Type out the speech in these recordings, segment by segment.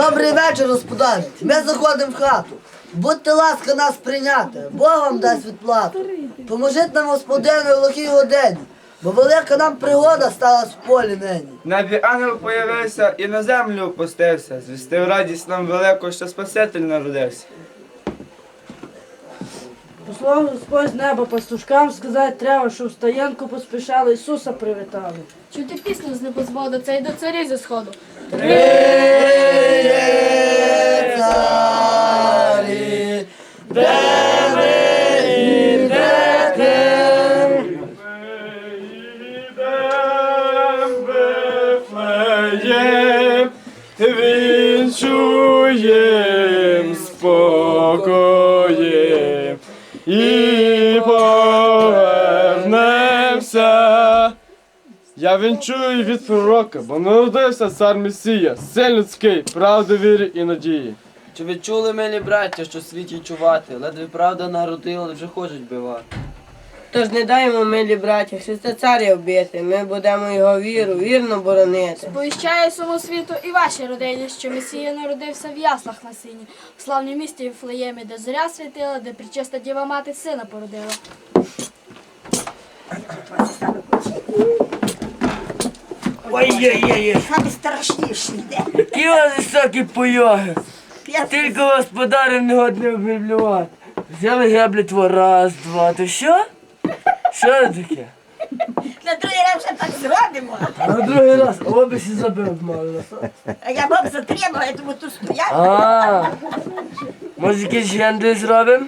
Добрий вечір, господарі. Ми заходимо в хату. Будьте ласка нас прийняти, Бог вам дасть відплату. Поможіть нам господину в лохій годині, бо велика нам пригода сталася в полі нині. Небі ангел появився і на землю опустився. Звістив радість нам велику, що Спаситель народився. Послав Господь з неба пастушкам сказати треба, що в стоянку поспішали Ісуса привітали. Чути пісню з небозводу, це й до царів зі сходу. Він чуєм спокоєм і повернемося. Я вінчую від пророка, бо народився цар Месія, син людський, правди, віри і надії. Чи ви чули, милі браття, що в світі чувати? Ледве правда народила, вже хочуть бивати. Тож не даємо, милі браття, Христа царя вбити, ми будемо його віру, вірно боронити. Сповіщає всьому світу і вашій родині, що Месія народився в яслах на сині, в славній місті Вифлеємі, де зоря світила, де причиста діва мати сина породила. Ой-ой-ой, Саме страшніше йде. які у вас високі пойоги, тільки господарів не годне обміблювати. Взяли геблі тво раз, два, то що? Що це таке? на другий раз вже так зробимо. А на другий раз обісі забив мало. А я вам затримала, я думаю, тут стояти. А, може якийсь гендель зробимо?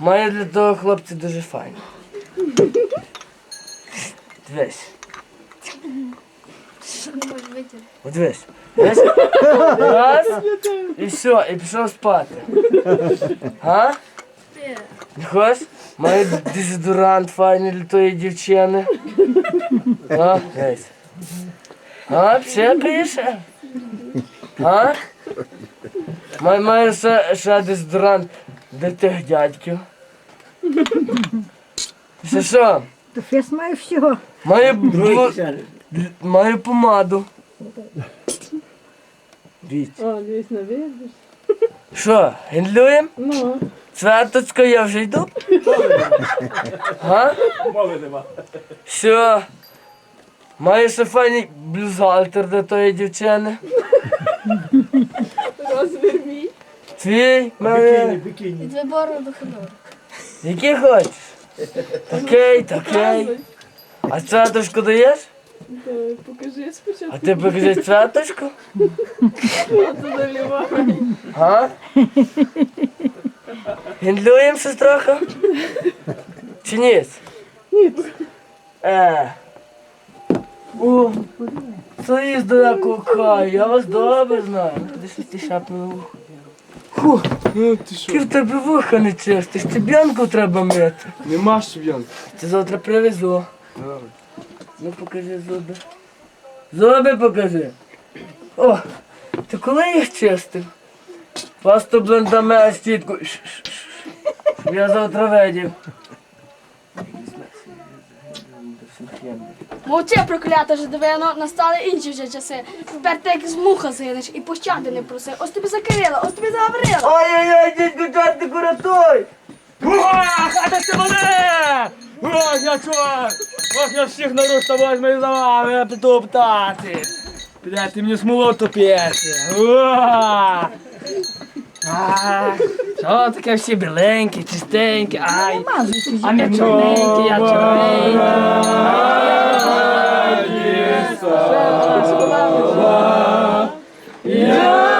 Має для того хлопці дуже файно. Дивись. От Дивись. Дивись. Раз. І все, і пішов спати. А? Не хочеш? Має дезодорант файний для тої дівчини. А, дивись. А, все пише. А? Має, має ще, ще дезодорант для тих дядьків. Ще що? То фес має всього. Має, блу... має помаду. Дивіться. О, дивись, не видиш. Що, гендлюєм? Ну, Цвяточко, я вже йду. Га? Що? Має ще файний блюзгальтер для тої дівчини. розмір мій. Твій має. Від вибору до хидору. Який хочеш? Такий, такий. А цвяточку даєш? Покажи спочатку, А ти покажи цвяточку? що це заливає. А? Гендлюєм щось трохи? Чи ні? Ні. Е. О, це далеко краю, я вас добре знаю. Куди щось ти шапнуло вухо? Фу, Ну ти що? тебе вуха не чисті, щеб'янку треба мити. Нема щеб'янки. Це завтра привезу. Ну покажи зуби. Зуби покажи. О, ти коли їх чистив? Пасту блендаме стітку. Щоб я завтра видів. Мовчи, проклята жидовино, настали інші вже часи. Тепер ти як з муха згинеш і пощади не проси. Ось тобі закрила, ось тобі заговорила. Ой-ой-ой, дідько, чортику, рятуй! Хата це мене! Ох, я чорт! Ох, я всіх наруста возьму і за вами я притоптати! Підете мені смоло топити! Уа! А, що таке всі біленькі, чистенькі, ай, а не чорненькі, я чорненький. Я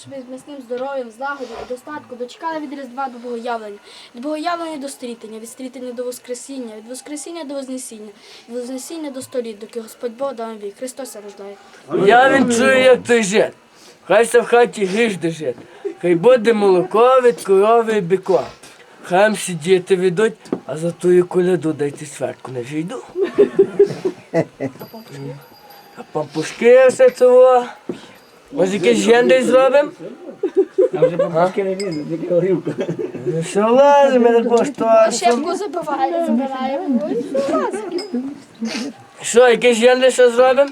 щоб з міцним здоров'ям, злагоді і достатку дочекали від Різдва до Богоявлення, від Богоявлення до стрітення, від стрітення до Воскресіння, від Воскресіння до Вознесіння, від Вознесіння до століт, доки Господь Бог дав вік. Христос рождає. Я він чую, як той жит. Хай се в хаті гріш держить. Хай буде молоко від корови і бика. Хай всі діти ведуть, а за тую коляду дайте святку не жійду. А пампушки все цього. Може якийсь гендей зробимо? А вже бабушки не видно, тільки горілка. Ну все лазимо, я такого що. Щепку забиває, забираємо. Ось, що лазить. Що, якийсь гендей що зробимо?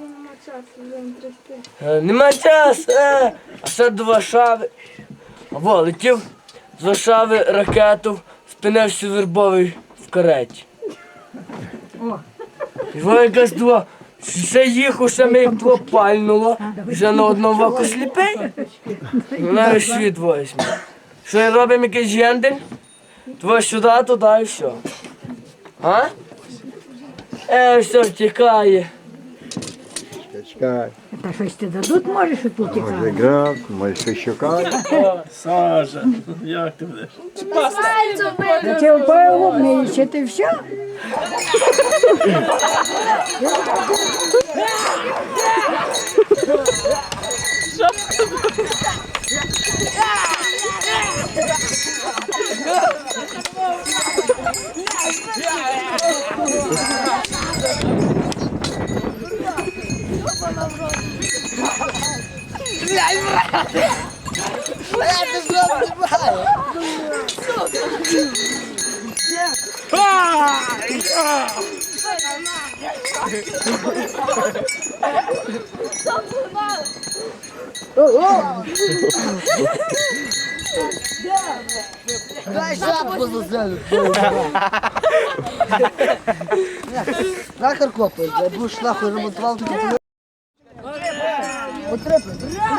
Нема часу, будемо трясти. Е, Нема часу, е. а ще до Варшави. Во, летів з Варшави ракету, спинився вербовий в кареті. І во якась два, ще їх усе ми два вже на одному воку сліпий. Навіть світ возьме. Що робимо якийсь гендер? Твоє сюди, туди і все. А? Е, все втікає. Чекай, Та щось ти дадуть, може, що тут може тікає. грав, може ще щукати. Саша, як ти будеш? Та чи впевнений, чи ти все? Дай шапку засяду. Нахер копаешь, будешь нахуй ремонтовал. Я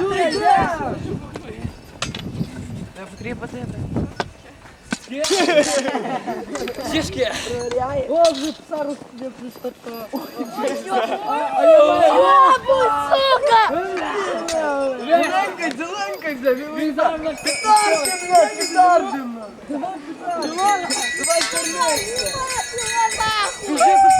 ти що знімаю? Дай шапку за землю. Нахер копай, я будеш нахуй ремонтував такі. Потрапи. Давай, давай, давай,